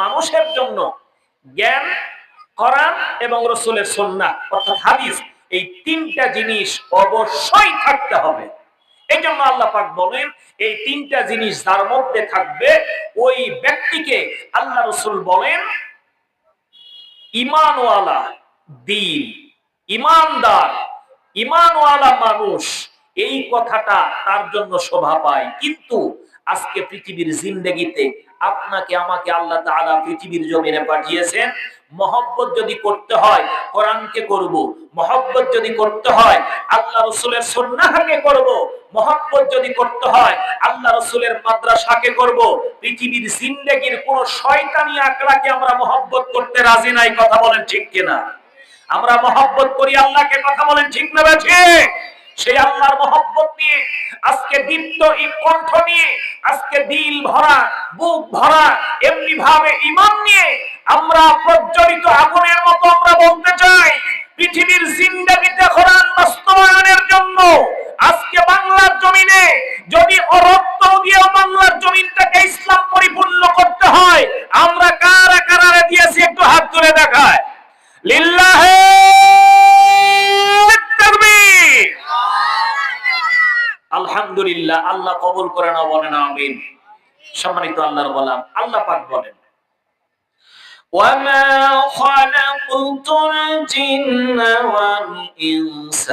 মানুষের জন্য জ্ঞান, কোরআন এবং রসুলের সন্না অর্থাৎ হাদিস, এই তিনটা জিনিস অবশ্যই থাকতে হবে। এই জন্য আল্লাহ পাক বলেন, এই তিনটা জিনিস যার মধ্যে থাকবে, ওই ব্যক্তিকে আল্লাহ রসুল বলেন, ইমানওয়ালা দিন, ইমানদার, ইমানওয়ালা মানুষ, এই কথাটা তার জন্য শোভা পায়। কিন্তু আজকে পৃথিবীর জিন্দগিতে আপনাকে, আমাকে আল্লাহ তাআলা পৃথিবীর জমিনে পাঠিয়েছেন। মহব্বত যদি করতে হয়, কোরআনকে করব। মহব্বত যদি করতে হয়, আল্লাহ রসুলের সন্ন্যাহাকে করব। মহব্বত যদি করতে হয়, আল্লাহ রসুলের মাদ্রাসাকে করব। পৃথিবীর জিন্দগির কোন শয়তানি আকড়াকে আমরা মহব্বত করতে রাজি নাই, কথা বলেন ঠিক কিনা? আমরা মহব্বত করি আল্লাহকে, কথা বলেন ঠিক না ঠিক? সেই আল্লাহর মহব্বত নিয়ে, আজকে দীপ্ত কণ্ঠ নিয়ে, আজকে দিল ভরা, বুক ভরা, এমনি ভাবে ইমান নিয়ে আমরা প্রজ্বলিত আগুনের মতো আমরা বলতে চাই, পৃথিবীর জিন্দাগিতে কোরআন বাস্তবায়নের জন্য আজকে বাংলার জমিনে যদি অরক্ত দিয়ে বাংলার জমিনটাকে ইসলাম পরিপূর্ণ করতে হয়, আমরা কারা কারারে দিয়েছি একটু হাত তুলে দেখায়। লিল্লাহে তাকবীর। আলহামদুলিল্লাহ আল্লাহ কবুল করে না বলেন আমিন সম্মানিত আল্লাহর বলাম আল্লাহ পাক বলেন وما خلقت الجن والإنس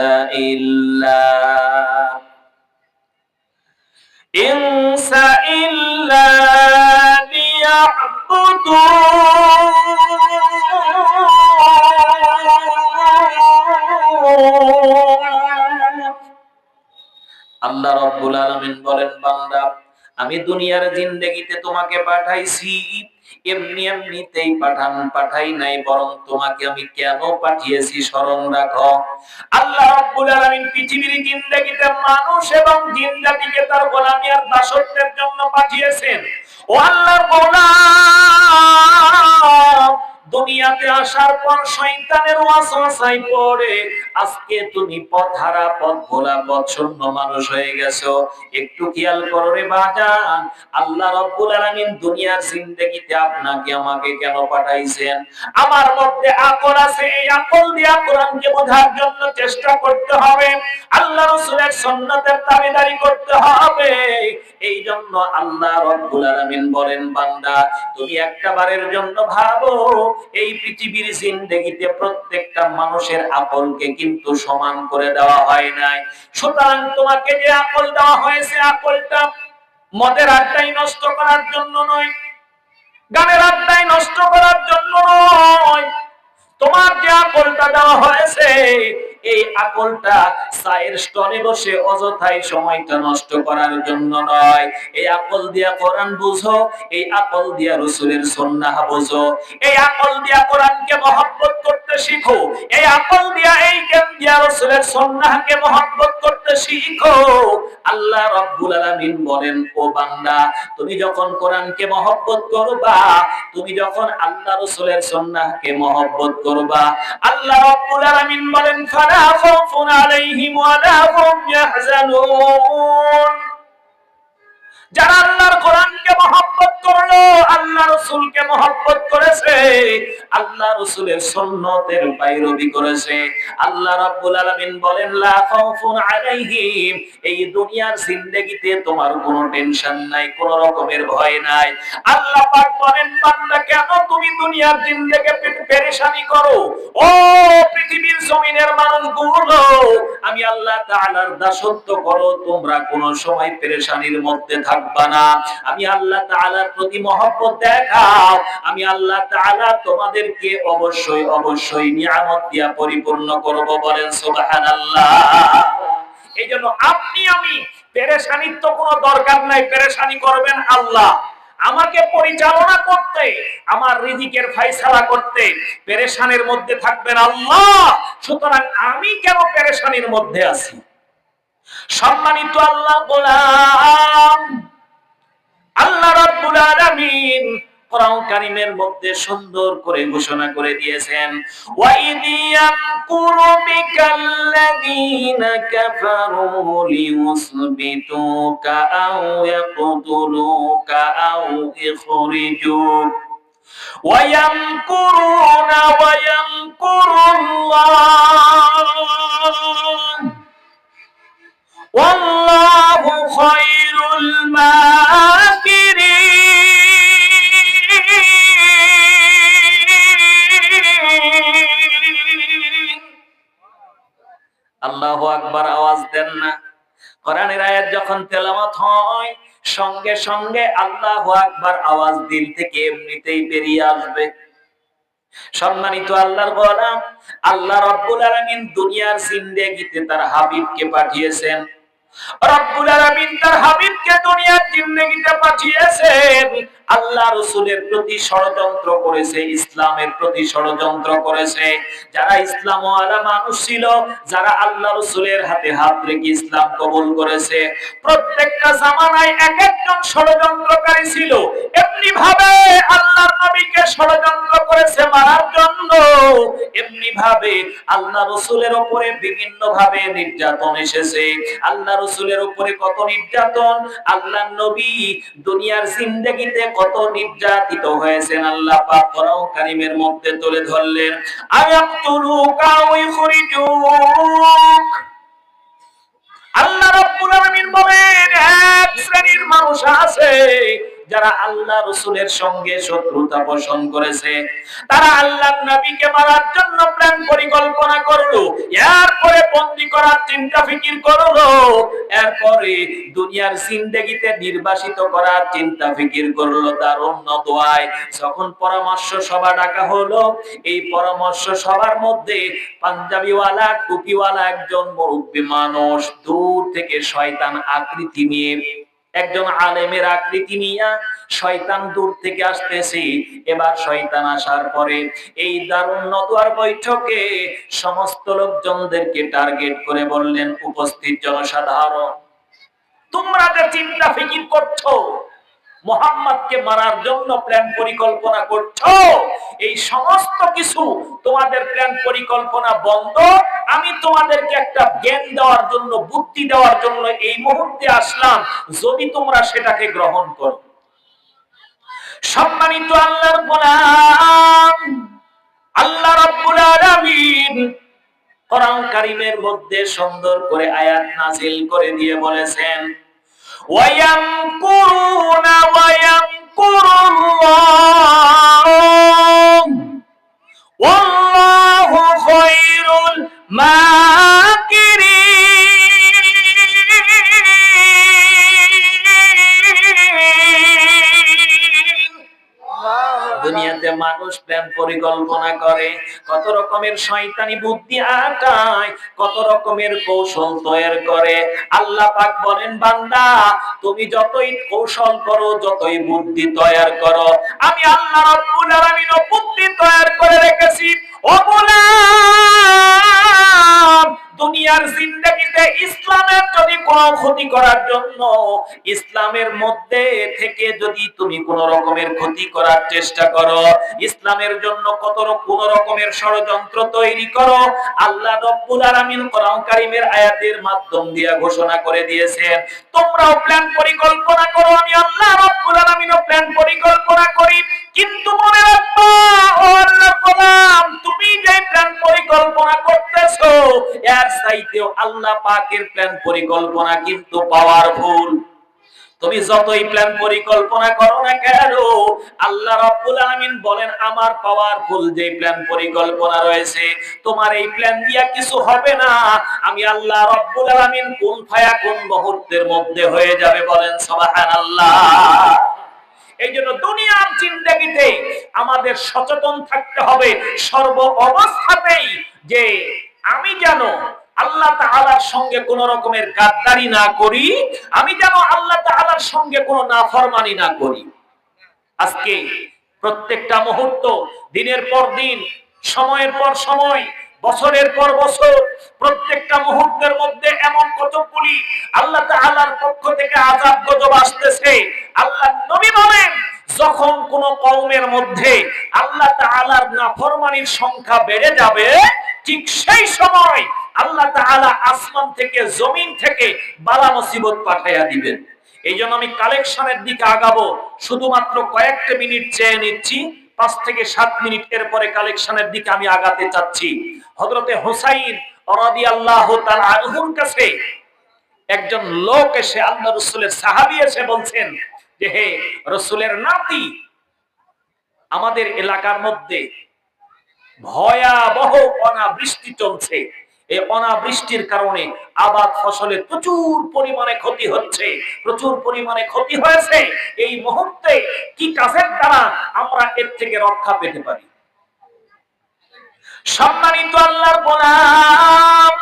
إلا إنس إلا ليعبدون আল্লাহ রব্বুল আলামিন বলেন, বান্দা, আমি দুনিয়ার জিন্দেগিতে তোমাকে পাঠাইছি, এমনি এমনিতেই পাঠান পাঠাই নাই, বরং তোমাকে আমি কেন পাঠিয়েছি স্মরণ রাখো। আল্লাহ রব্বুল আলামিন পৃথিবীর জিন্দেগিতে মানুষ এবং জিন জাতিকে তার গোলামি আর দাসত্বের জন্য পাঠিয়েছেন। ও আল্লাহর গোলাম দুনিয়াতে আসার পর শয়তানের ওয়াসওয়াসায় পড়ে। আজকে তুমি পথ হারা পথ ভোলা পথ শূন্য মানুষ হয়ে গেছো। একটু খেয়াল করো রে বাজান, আল্লাহ রব্বুল আলামিন দুনিয়ার জিন্দেগিতে আপনাকে আমাকে কেন পাঠাইছেন? আমার মধ্যে আকল আছে, এই আকল দিয়ে কোরআনকে বোঝার জন্য চেষ্টা করতে হবে। আল্লাহ রাসূলের সুন্নাতের তাবেদারি করতে হবে। এই জন্য আল্লাহ রব্বুল আলামিন বলেন, বান্দা, তুমি একটা বারের জন্য ভাবো এই পৃথিবীর জিন্দেগিতে প্রত্যেকটা মানুষের আকলকে কিন্তু সমান করে দেওয়া হয় নাই। সুতরাং তোমাকে যে আকল দেওয়া হয়েছে আকলটা মদের আড্ডাই নষ্ট করার জন্য নয়, গানের আড্ডাই নষ্ট করার জন্য নয়। তোমার যে আকলটা দেওয়া হয়েছে এই আকলটা চায়ের স্টলে বসে অযথাই সময়টা নষ্ট করার জন্য নয়। এই আকল দিয়া কোরআন বুঝো, এই আকল দিয়া রসুলের সন্ন্যাহ বুঝো। এই আকল দিয়া কোরআনকে মহব্বত করতে শিখো। এই আকল দিয়া এই জ্ঞান দিয়া রসুলের সন্ন্যাহকে মহব্বত করতে শিখো। আল্লাহ রব্বুল আলামিন বলেন, ও বান্দা, তুমি যখন কোরআনকে মহব্বত করবা, তুমি যখন আল্লাহ রসুলের সন্ন্যাহকে মহব্বত করবা, আল্লাহ রব্বুল আলামিন বলেন, ফালা খাউফুন আলাইহিম ওয়ালা হুম ইয়াহজানুন যারা আল্লাহর কোরআনকে মহব্বত করল, আল্লাহ রসুলকে মহব্বত করেছে, আল্লাহ রসুলের সুন্নতের পায়রবি করেছে। আল্লাহ রাব্বুল আলামিন বলেন, লা খাউফুন আলাইহিম এই দুনিয়ার জিন্দেগিতে তোমার কোনো টেনশন নাই, কোনো রকমের ভয় নাই। আল্লাহ পাক বলেন, বান্দা, কেন তুমি দুনিয়ার জিন্দেগিতে পেরেশানি করো? ও পৃথিবীর জমিনের মানুষগুলো, আমি আল্লাহ তাআলার দাসত্ব করো, তোমরা কোনো সময় পেরেশানির মধ্যে থাকবা আমি আল্লাহ তাআলার প্রতি মহব্বত দেখাও, আমি আল্লাহ তাআলা তোমাদেরকে অবশ্যই অবশ্যই নিয়ামত দিয়া পরিপূর্ণ করব, বলেন সুবহানাল্লাহ। এই জন্য আপনি, আমি পেরেশানির তো কোনো দরকার নাই, পেরেশানি করবেন আল্লাহ। আমাকে পরিচালনা করতে, আমার রিজিকের ফাইসালা করতে পেরেশানির মধ্যে থাকবেন আল্লাহ। সুতরাং আমি কেন পেরেশানির মধ্যে আছি? সম্মানিত আল্লাহ গোলাম। আল্লাহ রাব্বুল আলামিন কোরআন কারীমের মধ্যে সুন্দর করে ঘোষণা করে দিয়েছেন ওয়াইদ ইয়ামকুরু বিকাল্লাযীনা কাফারু লিয়ুসবিতুকা আও ইয়াকতুলুকা আও ইখরিজুক ويمكرون ويمكر الله والله خير الماكرين আল্লাহ আকবার আওয়াজ দেন না কোরআনের আয়াত যখন তেলাওয়াত হয় সঙ্গে সঙ্গে আল্লাহ আকবার আওয়াজ দিল থেকে এমনিতেই বেরিয়ে আসবে সম্মানিত আল্লাহর গোলাম আল্লাহ রাব্বুল আলামিন দুনিয়ার জিন্দেগিতে তার হাবিবকে পাঠিয়েছেন রব্বুল আলামিন তার হাবিবকে দুনিয়ার জিন্দেগিতে পাঠিয়েছেন। আল্লাহ রসুলের প্রতি ষড়যন্ত্র করেছে, ইসলামের প্রতি ষড়যন্ত্র করেছে। যারা ইসলাম আলা মানুষ ছিল, যারা আল্লাহ রসুলের হাতে হাত রেখে ইসলাম কবুল করেছে। প্রত্যেকটা জামানায় এক একজন ষড়যন্ত্রকারী ছিল। এমনি ভাবে আল্লাহর নবীকে ষড়যন্ত্র করেছে মারার জন্য। এমনি ভাবে আল্লাহ রসুলের উপরে বিভিন্ন ভাবে নির্যাতন এসেছে। আল্লাহ রসুলের উপরে কত নির্যাতন? আল্লাহ নবী দুনিয়ার জিন্দগিতে কত নির্যাতিত হয়েছেন আল্লাহ পাক কোরআন কারীমের মধ্যে তুলে ধরলেন। আয়াতুলুকা ওয়া ইখরিজুক আল্লাহ রাব্বুল আলামিন বলেন, এক শ্রেণির মানুষ আছে যারা আল্লাহ রসুলের সঙ্গে শত্রুতা পোষণ করেছে, তারা আল্লাহ নবীকে মারার জন্য প্ল্যান পরিকল্পনা করল, এরপরে বন্দি করার চিন্তা ফিকির করল, এরপরে দুনিয়ার জিন্দেগিতে নির্বাসিত করার চিন্তা ফিকির করল তার অন্য দোয়ায়। যখন পরামর্শ সভা ডাকা হলো, এই পরামর্শ সভার মধ্যে পাঞ্জাবিওয়ালা টুপিওয়ালা একজন মুরব্বী মানুষ, দূর থেকে শয়তান আকৃতি নিয়ে একজন আলেমের আকৃতি নিয়ে শয়তান দূর থেকে আসতেছি। এবার শয়তান আসার পরে এই দারুণ নদুয়ার বৈঠকে সমস্ত লোকজনদেরকে টার্গেট করে বললেন, উপস্থিত জনসাধারণ, তোমরা যে চিন্তা ফিকির করছ মোহাম্মদকে মারার জন্য প্ল্যান পরিকল্পনা করছ? এই সমস্ত কিছু তোমাদের প্ল্যান পরিকল্পনা বন্ধ। আমি তোমাদেরকে একটা জ্ঞান দেওয়ার জন্য, বুদ্ধি দেওয়ার জন্য এই মুহূর্তে আসলাম। যদি তোমরা সেটাকে গ্রহণ করো। সম্মানিত আল্লাহর গোলাম, আল্লাহ রব্বুল আলামিন কোরআন কারীমের মধ্যে সুন্দর করে আয়াত নাযিল করে দিয়ে বলেছেন, ওয়ায়ামকুরুনা পরিকল্পনা করে। কত রকমের শয়তানি বুদ্ধি আটায়, কত রকমের কৌশল তৈরি করে। আল্লাহ পাক বলেন, বান্দা, তুমি যতই কৌশল করো, যতই বুদ্ধি তৈরি করো, আমি আল্লাহ রাব্বুল আলামিন বুদ্ধি তৈরি করে রেখেছি। ও গোলাম! দুনিয়ার জিন্দগিতে ইসলামের যদি কোনো ক্ষতি করার জন্য, ইসলামের মধ্যে থেকে যদি তুমি কোন রকমের ক্ষতি করার চেষ্টা করো, ইসলামের জন্য কত কোন রকমের ষড়যন্ত্র তৈরি করো, আল্লাহ রব্বুল আলামিন কোরআন কারীমের আয়াতের মাধ্যম দিয়ে ঘোষণা করে দিয়েছেন। তোমরাও প্ল্যান পরিকল্পনা করো, আমি আল্লাহ রব্বুল আলামিনও প্ল্যান পরিকল্পনা করি। কিন্তু মনে রাখবা, ও আল্লাহর গোলাম, তুমি যে প্ল্যান পরিকল্পনা করতেছো, এর চাইতেও আল্লাহ পাকের প্ল্যান পরিকল্পনা কিন্তু পাওয়ারফুল তুমি যতই প্ল্যান পরিকল্পনা করো না কেন, আল্লাহ রাব্বুল আলামিন বলেন, আমার পাওয়ারফুল যে প্ল্যান পরিকল্পনা রয়েছে, তোমার এই প্ল্যান দিয়া কিছু হবে না। আমি আল্লাহ রাব্বুল আলামিন কোন ফায়া কোন মুহূর্তের মধ্যে হয়ে যাবে বলেন, সুবহানাল্লাহ। জিন্দগিতে আমাদের সচেতন থাকতে হবে সর্ব অবস্থাতেই যে আমি যেন আল্লাহ তাআলার সঙ্গে কোন রকমের গাদ্দারি না করি, আমি যেন আল্লাহ তাআলার সঙ্গে কোনো নাফরমানি না করি। আজকে প্রত্যেকটা মুহূর্ত দিনের পর দিন, সময়ের পর সময়, বছরের পর বছর, প্রত্যেকটা মুহূর্তের মধ্যে এমন কতগুলি আল্লাহ তাআলার পক্ষ থেকে আযাব গজব আসতেছে, আল্লাহ নবী বলেন যখন কোন কওমের মধ্যে আল্লাহ তাআলার নাফরমানির সংখ্যা বেড়ে যাবে, ঠিক সেই সময় আল্লাহ তাআলা আসমান থেকে, জমিন থেকে বালা মুসিবত পাঠাইয়া দিবেন। এই জন্য আমি কালেকশনের দিকে আগাবো। শুধুমাত্র কয়েকটা মিনিট চেয়ে নিচ্ছি, পাঁচ থেকে সাত মিনিট এর পরে কালেকশনের দিকে আমি আগাতে চাচ্ছি। হজরতে হোসাইন কাছে একজন লোক এসে আল্লাহ রসুলের সাহাবি এসে বলছেন হে রসুলের নাতি, আমাদের এলাকার মধ্যে ভয়াবহ অনাবৃষ্টি চলছে। এই অনাবৃষ্টির কারণে আবাদ ফসলে প্রচুর পরিমাণে ক্ষতি হচ্ছে, প্রচুর পরিমাণে ক্ষতি হয়েছে। এই মুহূর্তে কি কাজের দ্বারা আমরা এর থেকে রক্ষা পেতে পারি? সম্মানিত আল্লাহর গোলাম,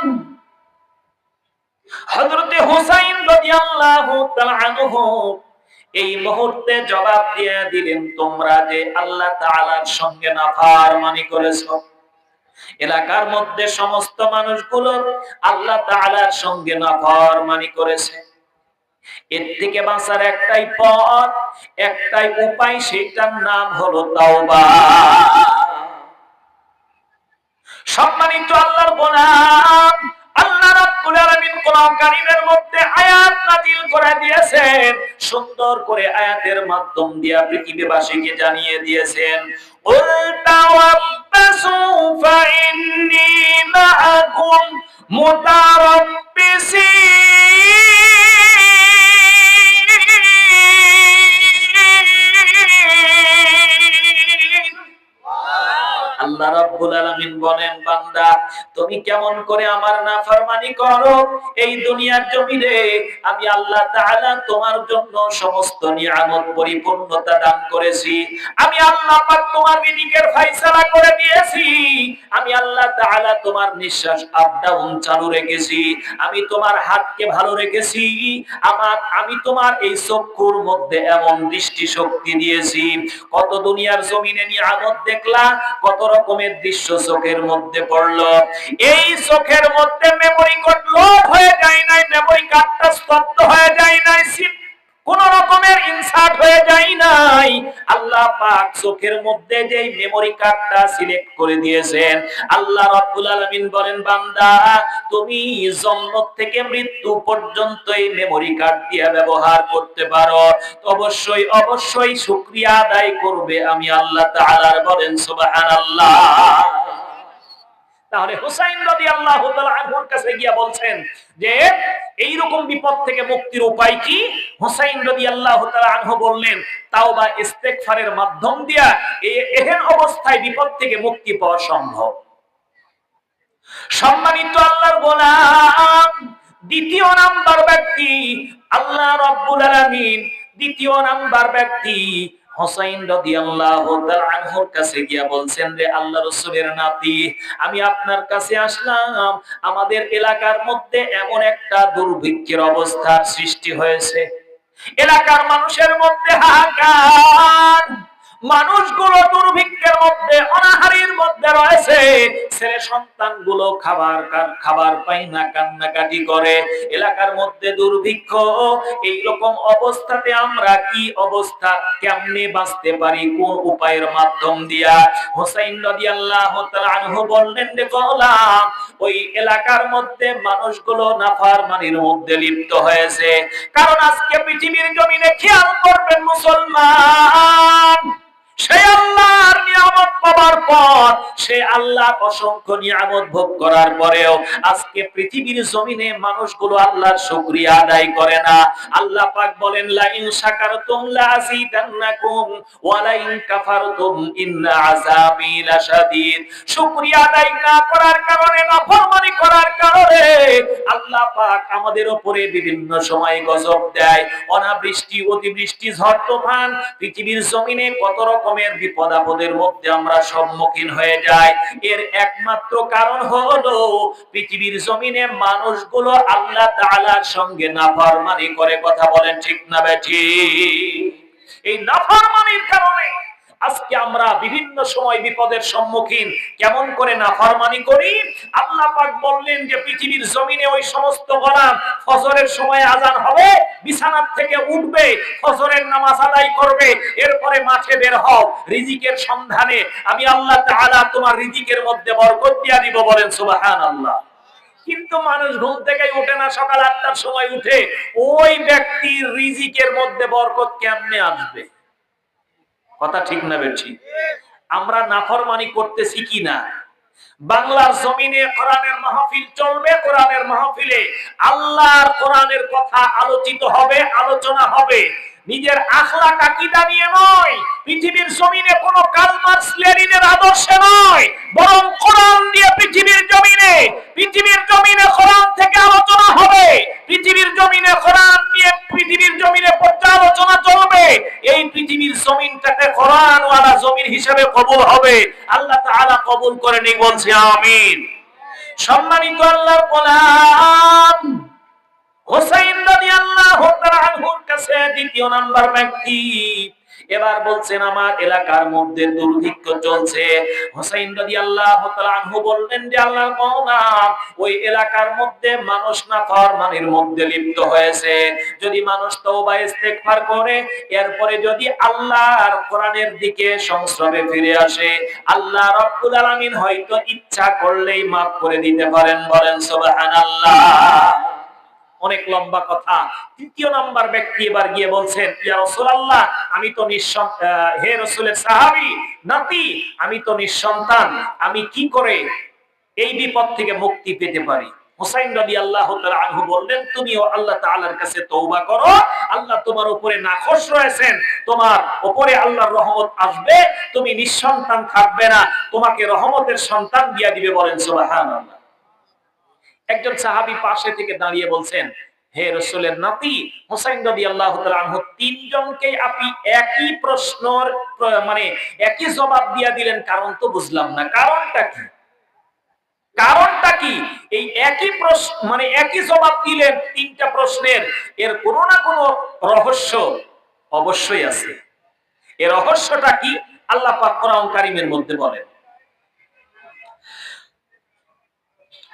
হযরতে হুসাইন রাদিয়াল্লাহু তাআলা আনহু এই মুহূর্তে জবাব দিয়ে দিলেন, তোমরা যে আল্লাহ তাআলার সঙ্গে নাফরমানি করেছ, এলাকার মধ্যে সমস্ত মানুষগুলো আল্লাহ তাআলার সঙ্গে নাফরমানি করেছে। এর থেকে বাঁচার একটাই পথ, একটাই উপায় সেটার নাম হলো তাওবা। সম্মানিত আল্লাহর গোলাম, আল্লাহ রব্বুল আলামিন কোরআন কারীমের মধ্যে আয়াত নাজিল করে দিয়েছেন। সুন্দর করে আয়াতের মাধ্যম দিয়া পৃথিবীবাসীকে জানিয়ে দিয়েছেন, উল তাওয়াব্বাসু ফা ইন্নী মাআকুম মুতারাব্বিসিন। আল্লাহ রাব্বুল আলামিন বলেন, বান্দা, তুমি কেমন করে আমার নাফরমানি করো? এই দুনিয়ার জমিনে আমি আল্লাহ তাআলা তোমার জন্য সমস্ত নিয়ামত পরিপূর্ণতা দান করেছি। আমি আল্লাহ পাক তোমার রিজিকের ফয়সালা করে দিয়েছি। আমি আল্লাহ তাআলা তোমার নিঃশ্বাস আপ ডাউন চালু রেখেছি। আমি তোমার হাতকে ভালো রেখেছি। আমার, আমি তোমার এই চক্ষুর মধ্যে এমন দৃষ্টি শক্তি দিয়েছি। কত দুনিয়ার জমিনে নিয়ামত দেখলা, কত রকমের দৃশ্য চোখের মধ্যে পড়ল। এই চোখের মধ্যে মেমোরি কার্ড লোড হয়ে যায় নাই মেমোরি কার্ডটা স্তব্ধ হয়ে যায় নাই কোন রকমের ইনসার্ট হয়ে যায় নাই। আল্লাহ পাক চোখের মধ্যে যেই মেমোরি কার্ডটা সিলেক্ট করে দিয়েছেন, আল্লাহ রাব্বুল আলামিন বলেন, বান্দা, তুমি জন্ম থেকে মৃত্যু পর্যন্ত এই মেমোরি কার্ড দিয়ে ব্যবহার করতে পারো। অবশ্যই অবশ্যই শুকরিয়া আদায় করবে, আমি আল্লাহ তাআলার বলেন, সুবহানাল্লাহ। তাহলে হুসাইন রাদিয়াল্লাহু তাআলা আনহুর কাছে গিয়া বলছেন যে এই রকম বিপদ থেকে মুক্তির উপায় কি? হুসাইন রাদিয়াল্লাহু তাআলা আনহু বললেন, তাওবা ইস্তেগফারের মাধ্যম দিয়া এই এহেন অবস্থায় বিপদ থেকে মুক্তি পাওয়া সম্ভব। সম্মানিত আল্লাহর গোলাম, দ্বিতীয় নাম্বার ব্যক্তি আল্লাহ রাব্বুল আলামিন, দ্বিতীয় নাম্বার ব্যক্তি হোসাইন রাদিয়াল্লাহু কাছে গিয়া বলছেন যে আল্লাহ রাসূলের নাতি, আমি আপনার কাছে আসলাম। আমাদের এলাকার মধ্যে এমন একটা দুর্ভিক্ষের অবস্থার সৃষ্টি হয়েছে। এলাকার মানুষের মধ্যে হাহাকার। মানুষগুলো দুর্ভিক্ষের মধ্যে, অনাহারির মধ্যে রয়েছে। ছেলে সন্তানগুলো খাবার খাবার পায় না, কান্নাকাটি করে। এলাকার মধ্যে দুর্ভিক্ষ এই রকম অবস্থাতে আমরা কি অবস্থা, কেমনে বাঁচতে পারি, কোন উপায়ের মাধ্যম দিয়া? হোসাইন তাআলা আনহু বললেন ওই এলাকার মধ্যে মানুষগুলো নাফরমানির মধ্যে লিপ্ত হয়েছে। কারণ আজকে পৃথিবীর জমিনে খেয়াল করবেন মুসলমান। সে আল্লাহর নিয়ামত পাওয়ার পর, সে আল্লাহ অসংখ্য নিয়ামত ভোগ করার পরেও আজকে পৃথিবীর জমিনে মানুষগুলো আল্লাহর শুকরিয়া আদায় করে না। আল্লাহ পাক বলেন লা ইন শাকারতুম লা ওয়া লা ইন কাফারতুম ইন্না আযাবি লাশাদীদ। শুকরিয়া আদায় না করার কারণে, নাফরমানি করার কারণে আল্লাহ পাক আমাদের উপরে বিভিন্ন সময় গজব দেয়। অনাবৃষ্টি, অতিবৃষ্টি, ঝড় তুফান, পৃথিবীর জমিনে কত রকমের বিপদ আপদের মধ্যে আমরা সম্মুখীন হয়ে যাই। এর একমাত্র কারণ হলো, পৃথিবীর জমিনে মানুষগুলো আল্লাহ তাআলার সঙ্গে নাফরমানি করে কথা বলেন ঠিক না বেঠি এই নাফরমানির কারণে আজকে আমরা বিভিন্ন সময় বিপদের সম্মুখীন। কেমন করে নাফরমানি করি? আল্লাহ পাক বললেন যে, পৃথিবীর জমিনে ওই সমস্ত গোলাম ফজরের সময় আজান হবে, বিছানার থেকে উঠবে, ফজরের নামাজ আদায় করবে, এরপরে মাঠে বের হও, রিজিকের সন্ধানে। আমি আল্লাহ তাআলা তোমার রিজিকের মধ্যে বরকত দিয়া দিব, বলেন সুবহানাল্লাহ। কিন্তু মানুষ ঘুম থেকে উঠে না, সকাল আটটার সময় উঠে। ওই ব্যক্তির রিজিকের মধ্যে বরকত কেমনে আসবে? কথা ঠিক না বেঠি। আমরা নাফরমানি করতেছি কিনা বাংলার জমিনে কোরআনের মাহফিল চলবে, কোরআনের মাহফিলে আল্লাহর কোরআনের কথা আলোচিত হবে, আলোচনা হবে। নিজের আখলাক আকীদা নিয়ে নয়, পৃথিবীর জমিনে কোনো কার্ল মার্কস লেনিনের আদর্শে নয়, বরং কোরআন দিয়ে পৃথিবীর জমিনে, পৃথিবীর জমিনে কোরআন থেকে আলোচনা হবে পৃথিবীর জমিনে কোরআন নিয়ে পৃথিবীর জমিনে পর্যালোচনা চলবে এই পৃথিবীর জমির হিসেবে কবুল হবে। আল্লাহ তাআলা কবুল করে নি আমিন। সম্মানিত আল্লাহর গোলাম, হোসাইন রাদিয়াল্লাহু তাআলা কাছে দ্বিতীয় নাম্বার ব্যক্তি। এবার বলছেন, আমার এলাকার মধ্যে দুর্ভিক্ষ চলছে। হোসাইন রাদিয়াল্লাহু তাআলা আনহু বললেন, যে আল্লাহর মাওলা, ওই এলাকার মধ্যে মানুষ না ফরমানির মধ্যে লিপ্ত হয়েছে। যদি মানুষ তওবা ইস্তেগফার করে, এরপরে যদি আল্লাহর কোরআনের দিকে সংস্রবে ফিরে আসে, আল্লাহ রাব্বুল আলামিন হয়তো ইচ্ছা করলেই মাফ করে দিতে পারেন বলেন, সুবহানাল্লাহ। অনেক লম্বা কথা। তৃতীয় নাম্বার ব্যক্তি এবার গিয়ে বলছেন, ইয়া রাসূলুল্লাহ, আমি তো হে রাসূলের সাহাবী, নাতি, আমি তো নিঃসন্তান, আমি কি করে এই বিপদ থেকে মুক্তি পেতে পারি? হুসাইন রাদিয়াল্লাহু তাআলা আনহু বললেন তুমিও আল্লাহ তাআলার কাছে তওবা করো, আল্লাহ তোমার উপরে নাখোশ রয়েছেন, তোমার উপরে আল্লাহর রহমত আসবে, তুমি নিঃসন্তান থাকবে না, তোমাকে রহমতের সন্তান দিয়া দিবে বলেন সুবহানাল্লাহ। একজন সাহাবি পাশে থেকে দাঁড়িয়ে বলছেন, হে রসুলের নাতি, হোসাইন রবি আল্লাহ তিনজনকে আপনি একই প্রশ্নর মানে একই জবাব দিয়া দিলেন, কারণ তো বুঝলাম না। কারণটা কি? কারণটা কি? এই একই প্রশ্ন মানে একই জবাব দিলেন তিনটা প্রশ্নের, এর কোনো না কোনো রহস্য অবশ্যই আছে। এর রহস্যটা কি? আল্লাহ পাক কোরআন কারিমের মধ্যে বলেন।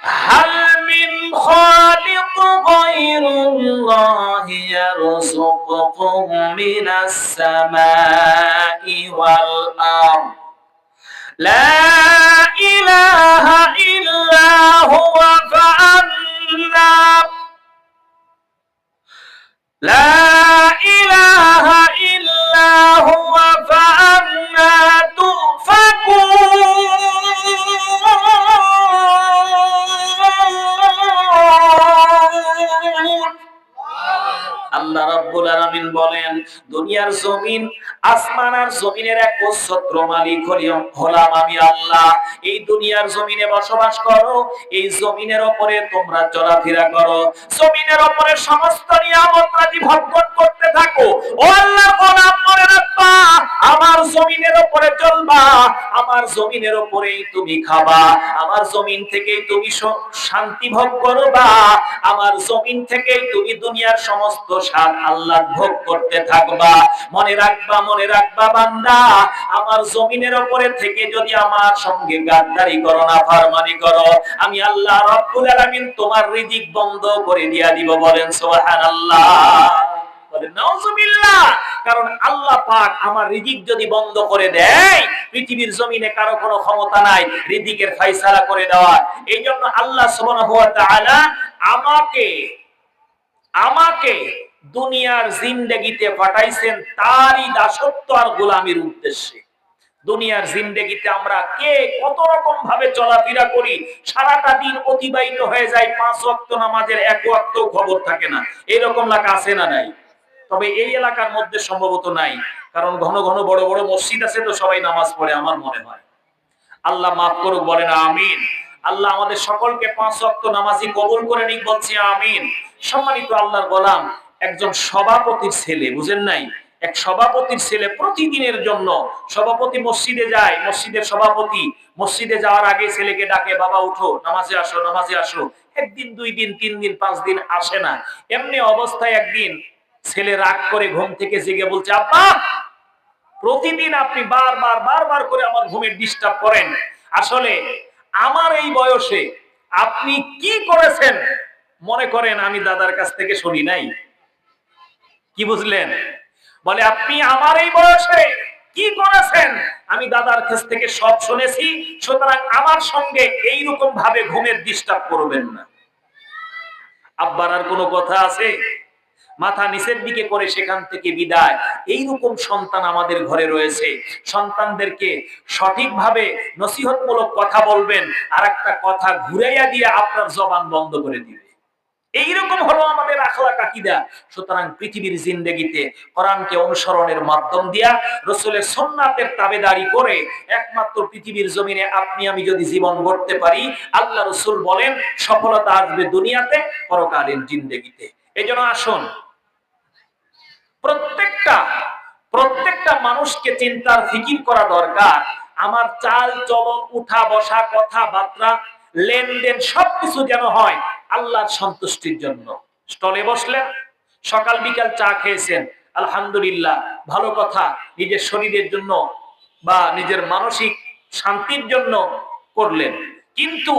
هل من خالق غير الله يرزقكم من السماء والأرض؟ لا إله إلا هو فأنا لا إله إلا هو فأنا تؤفكون. আল্লাহ রাব্বুল আলামিন বলেন, দুনিয়ার জমিন, আসমান আর জমিনের এক ছত্র মালিক হলিম- আমি আল্লাহ। এই দুনিয়ার জমিনে বসবাস করো, এই জমিনের উপরে তোমরা চলাফেরা করো। জমিনের উপরে সমস্ত নিয়ামত রাজি ভক্ষণ করতে থাকো। ও আল্লাহ গোলাম মনে রাখবা আমার জমিনের উপরে চলবা। আমার জমিনের উপরেই তুমি খাবা। আমার জমিন থেকেই তুমি শান্তি ভোগ করবা। আমার জমিন থেকেই তুমি দুনিয়ার সমস্ত স্বাদ আল্লাহ ভোগ করতে থাকবা। মনে রাখবা মনে রাখবা বান্দা, আমার জমিনের উপরে থেকে যদি আমার সঙ্গে গাদ্দারি করো না ফারমানি করো, আমি আল্লাহ রব্বুল আলামিন তোমার রিজিক বন্ধ করে দিয়া দিব, বলেন সুবহানাল্লাহ বলেন নাউজুবিল্লাহ কারণ আল্লাহ পাক আমার রিজিক যদি বন্ধ করে দেয়, পৃথিবীর জমিনে কারও কোনো ক্ষমতা নাই, রিজিকের ফাইসালা করে দেওয়া এই জন্য আল্লাহ সুবহানাহু ওয়া তাআলা আমাকে আমাকে দুনিয়ার জিন্দেগিতে পাঠাইছেন তারই দাসত্ব আর গোলামির উদ্দেশ্যে। দুনিয়ার জিন্দেগিতে আমরা কে কত রকম ভাবে চলাফেরা করি, সারাটা দিন অতিবাহিত হয়ে যায়, পাঁচ ওয়াক্ত নামাজের এক ওয়াক্ত খবর থাকে না। এরকম লাকা আছে না নাই? তবে এই এলাকার মধ্যে সম্ভবত নাই। কারণ ঘন ঘন বড় বড় মসজিদ আছে তো সবাই নামাজ পড়ে, আমার মনে হয়। আল্লাহ মাফ করুক, বলেন আমিন। আল্লাহ আমাদের সকলকে পাঁচ ওয়াক্ত নামাজি কবুল করে নিক, বলছি আমিন। সম্মানিত আল্লাহর গোলাম, একজন সভাপতির ছেলে, বুঝেন নাই? এক সভাপতির ছেলে প্রতিদিনের জন্য সভাপতি মসজিদে যায়, মসজিদের সভাপতি মসজিদে যাওয়ার আগে ছেলেকে ডাকে, বাবা, উঠো, নামাজে আসো নামাজে আসো। একদিন, দুই দিন, তিন দিন, পাঁচ দিন আসে না। এমনি অবস্থায় একদিন ছেলে রাগ করে ঘুম থেকে জেগে বলছে, আব্বা প্রতিদিন আপনি বারবার বারবার করে আমার ঘুমের ডিস্টার্ব করেন। আসলে আমার এই বয়সে আপনি কি করেছেন? মনে করেন, আমি দাদার কাছ থেকে শুনি নাই। কি বুঝলেন? বলে, আপনি আমার এই বয়সে কি করেছেন? আমি দাদার কাছ থেকে সব শুনেছি, সুতরাং আমার সঙ্গে এইরকম ভাবে ঘুমের ডিস্টার্ব করবেন না। আব্বার আর কোনো কথা আছে? মাথা নিচের দিকে করে সেখান থেকে বিদায়। এইরকম সন্তান আমাদের ঘরে রয়েছে। সন্তানদেরকে সঠিকভাবে নসিহতমূলক কথা বলবেন আর একটা কথা ঘুরাইয়া দিয়ে আপনার জবান বন্ধ করে দিবে। এইরকম হলো আমাদের আখলাক আকীদা। সুতরাং পৃথিবীর জিন্দেগিতে কোরআনকে অনুসরণের মাধ্যম দিয়া, রসুলের সোননাথের তাবেদারি করে, একমাত্র পৃথিবীর জমিনে আপনি, আমি যদি জীবন গড়তে পারি, আল্লাহ রসুল বলেন, সফলতা আসবে দুনিয়াতে, পরকালীন জিন্দেগিতে। এই জন্য আসুন প্রত্যেকটা প্রত্যেকটা মানুষকে চিন্তার ফিকির করা দরকার। আমার চাল, চলন, উঠা, বসা কথাবার্তা লেনদেন সবকিছু যেন হয় আল্লাহর সন্তুষ্টির জন্য। স্টলে বসলেন, সকাল বিকাল চা খেয়েছেন, আলহামদুলিল্লাহ, ভালো কথা, নিজের শরীরের জন্য বা নিজের মানসিক শান্তির জন্য করলেন। কিন্তু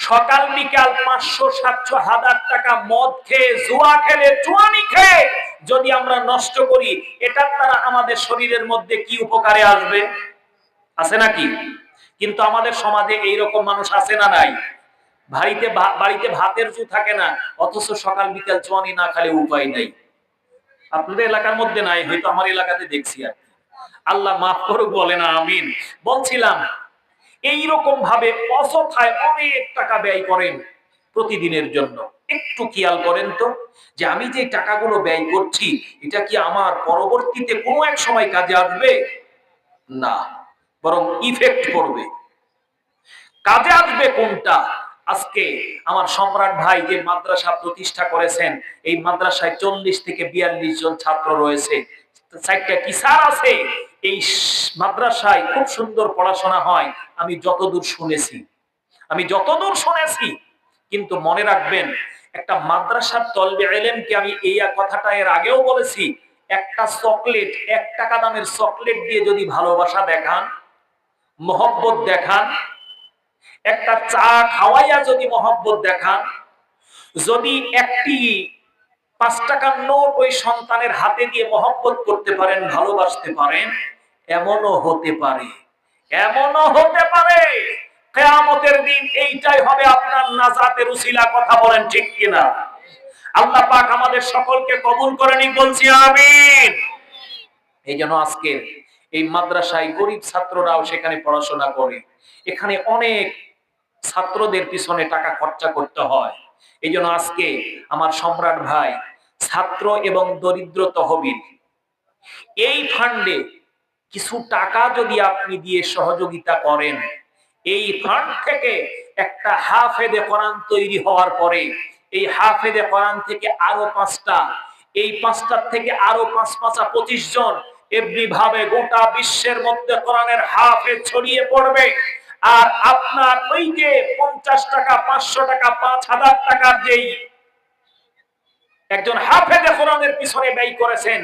সকাল বিকাল পাঁচশো, সাতশো, হাজার টাকা মদ খেয়ে, জুয়া খেলে, চুয়ানি খেয়ে যদি আমরা নষ্ট করি, এটার দ্বারা আমাদের শরীরের মধ্যে কি উপকারে আসবে? আছে নাকি? কিন্তু আমাদের সমাজে এইরকম মানুষ আছে না নাই? বাড়িতে বাড়িতে ভাতের জু থাকে না, অথচ সকাল, বিকাল চুয়ানি না খালে উপায় নাই। আপনাদের এলাকার মধ্যে নাই, হয়তো আমার এলাকাতে দেখছি আর আল্লাহ মাফ করুক বলে না আমিন। বলছিলাম এইরকম ভাবে অযথায় অনেক টাকা ব্যয় করেন। প্রতিদিনের জন্য। একটু খেয়াল করেন তো, যে আমি যে টাকাগুলো ব্যয় করছি, এটা কি আমার পরবর্তীতে কোনো এক সময় কাজে আসবে? না, বরং ইফেক্ট পড়বে কাজে আসবে কোনটা? আজকে আমার সম্রাট ভাই যে মাদ্রাসা প্রতিষ্ঠা করেছেন, এই মাদ্রাসায় চল্লিশ থেকে বিয়াল্লিশ জন ছাত্র রয়েছে। আছে। এই মাদ্রাসায় খুব সুন্দর পড়াশোনা হয়, আমি যতদূর শুনেছি। আমি যতদূর শুনেছি কিন্তু মনে রাখবেন, একটা মাদ্রাসার তলবে এলেমকে আমি এই কথাটা এর আগেও বলেছি, একটা চকলেট, এক টাকা দামের চকলেট দিয়ে যদি ভালোবাসা দেখান, মহব্বত দেখান, একটা চা খাওয়াইয়া যদি মহব্বত দেখান, যদি একটি পাঁচ টাকার নোট ওই সন্তানের হাতে দিয়ে মহব্বত করতে পারেন, ভালোবাসতে পারেন, এমনও হতে পারে, এমনও হতে পারে। কেয়ামতের দিন এইটাই হবে আপনার নাজাতের উসিলা, কথা বলেন ঠিক কিনা? আল্লাহ পাক আমাদের সকলকে কবুল করে নিন বলছি আমিন। এই জন্য আজকে এই মাদ্রাসায় গরিব ছাত্ররাও সেখানে পড়াশোনা করে। এখানে অনেক ছাত্রদের পিছনে টাকা খরচা করতে হয়। এই জন্য আজকে আমার সম্রাট ভাই, ছাত্র এবং দরিদ্র তহবিল, এই ফান্ডে কিছু টাকা যদি আপনি দিয়ে সহযোগিতা করেন এই ফান্ড থেকে একটা হাফেদে কোরআন তৈরি হওয়ার পরে, এই হাফেদে কোরআন থেকে আরও পাঁচটা, এই পাঁচটার থেকে আরও পাঁচ পাঁচা পঁচিশ জন এমনি ভাবে গোটা বিশ্বের মধ্যে কোরআনের হাফে ছড়িয়ে পড়বে। আর আপনার ওই যে পঞ্চাশ টাকা, পাঁচশো টাকা, পাঁচ হাজার টাকার যেই একজন হাফেজে কোরআনের পিছনে ব্যয় করেছেন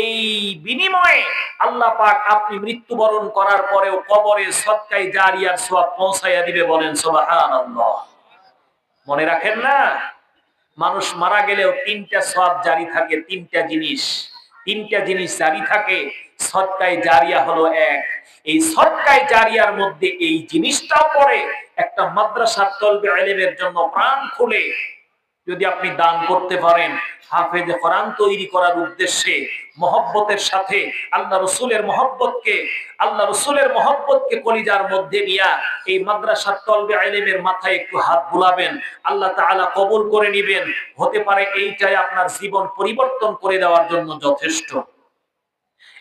এই বিনিময়ে আল্লাহ পাক আপনি মৃত্যুবরণ করার পরেও কবরে সৎকাই জারিয়ার সওয়াব পৌঁছাইয়া দিবে বলেন, সুবহানাল্লাহ। মনে রাখেন না? মানুষ মারা গেলেও তিনটা সব জারি থাকে, তিনটা জিনিস। তিনটা জিনিস জারি থাকে, সৎকায় জারিয়া হলো এক। এই সৎকায় জারিয়ার মধ্যে এই জিনিসটাও পড়ে, একটা মাদ্রাসার তলবে এলেমের জন্য প্রাণ খুলে যদি আপনি দান করতে পারেন, হাফেজে কোরআন তৈরি করার উদ্দেশ্যে, মহব্বতের সাথে, আল্লাহ রসুলের মহব্বতকে, আল্লাহ রসুলের মহব্বতকে কলিজার মধ্যে নিয়া এই মাদ্রাসার তলবে আইলেমের মাথায় একটু হাত বুলাবেন, আল্লাহ তাআলা কবুল করে নিবেন। হতে পারে এইটাই আপনার জীবন পরিবর্তন করে দেওয়ার জন্য যথেষ্ট।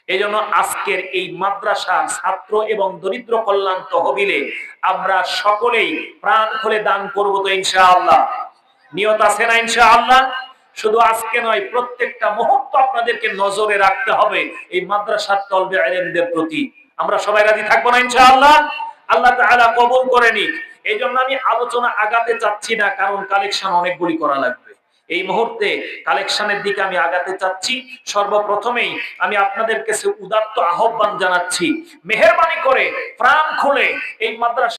এই জন্য আজকের এই মাদ্রাসা ছাত্র এবং দরিদ্র কল্যাণ তহবিলে আমরা সকলেই প্রাণ খুলে দান করব তো ইনশাআল্লাহ। নিয়ত আছে না ইনশাআল্লাহ? শুধু আজকে নয়, প্রত্যেকটা মুহূর্ত আপনাদেরকে নজরে রাখতে হবে এই মাদ্রাসার তলবে আলেমদের প্রতি। আমরা সবাই রাজি থাকব না ইনশাআল্লাহ? আল্লাহ তাআলা কবুল করে নিক। এই জন্য আমি আলোচনা আগাতে চাচ্ছি না, কারণ কালেকশন অনেকগুলি করা লাগবে। এই মুহূর্তে কালেকশনের দিকে আমি আগাতে চাচ্ছি। সর্বপ্রথমেই আমি আপনাদের কাছে উদাত্ত আহ্বান জানাচ্ছি, মেহরবানি করে প্রাণ খুলে এই মাদ্রাসা